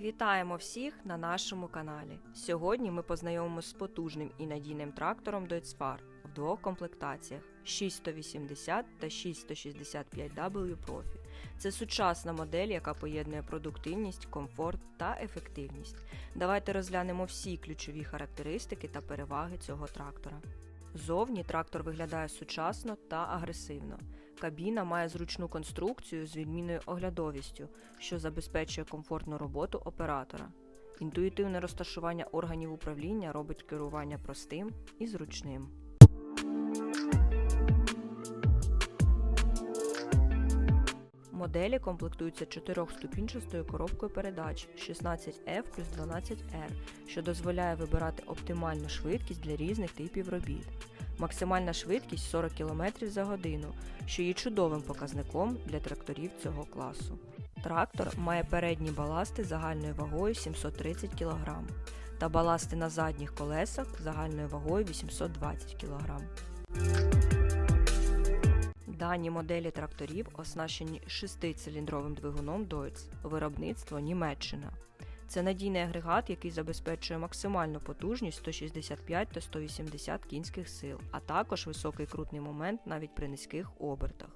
Вітаємо всіх на нашому каналі. Сьогодні ми познайомимося з потужним і надійним трактором Deutz-Fahr в двох комплектаціях 6180 та 6165W Profi. Це сучасна модель, яка поєднує продуктивність, комфорт та ефективність. Давайте розглянемо всі ключові характеристики та переваги цього трактора. Зовні трактор виглядає сучасно та агресивно. Кабіна має зручну конструкцію з відмінною оглядовістю, що забезпечує комфортну роботу оператора. Інтуїтивне розташування органів управління робить керування простим і зручним. Моделі комплектуються чотирьохступінчастою коробкою передач 16F плюс 12R, що дозволяє вибирати оптимальну швидкість для різних типів робіт. Максимальна швидкість 40 км за годину, що є чудовим показником для тракторів цього класу. Трактор має передні баласти загальною вагою 730 кг та баласти на задніх колесах загальною вагою 820 кг. Дані моделі тракторів оснащені шестициліндровим двигуном Deutz, виробництво Німеччина. Це надійний агрегат, який забезпечує максимальну потужність 165 та 180 кінських сил, а також високий крутний момент навіть при низьких обертах.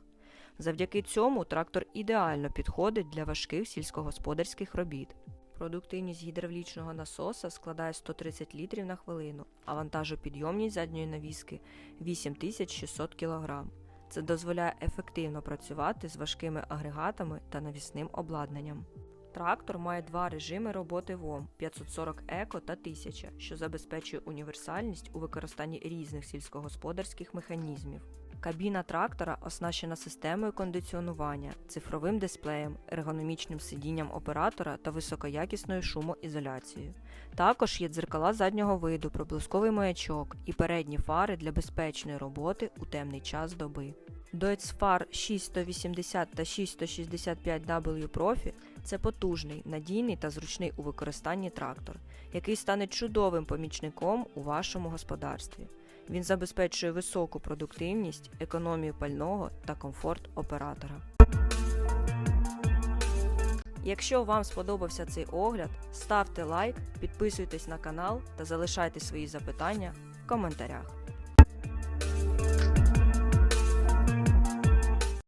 Завдяки цьому трактор ідеально підходить для важких сільськогосподарських робіт. Продуктивність гідравлічного насоса складає 130 літрів на хвилину, а вантажопідйомність задньої навіски 8600 кг. Це дозволяє ефективно працювати з важкими агрегатами та навісним обладнанням. Трактор має два режими роботи ВОМ 540 Еко та 1000, що забезпечує універсальність у використанні різних сільськогосподарських механізмів. Кабіна трактора оснащена системою кондиціонування, цифровим дисплеєм, ергономічним сидінням оператора та високоякісною шумоізоляцією. Також є дзеркала заднього виду, проблисковий маячок і передні фари для безпечної роботи у темний час доби. Deutz Fahr 6180 та 6165W Profi – це потужний, надійний та зручний у використанні трактор, який стане чудовим помічником у вашому господарстві. Він забезпечує високу продуктивність, економію пального та комфорт оператора. Якщо вам сподобався цей огляд, ставте лайк, підписуйтесь на канал та залишайте свої запитання в коментарях.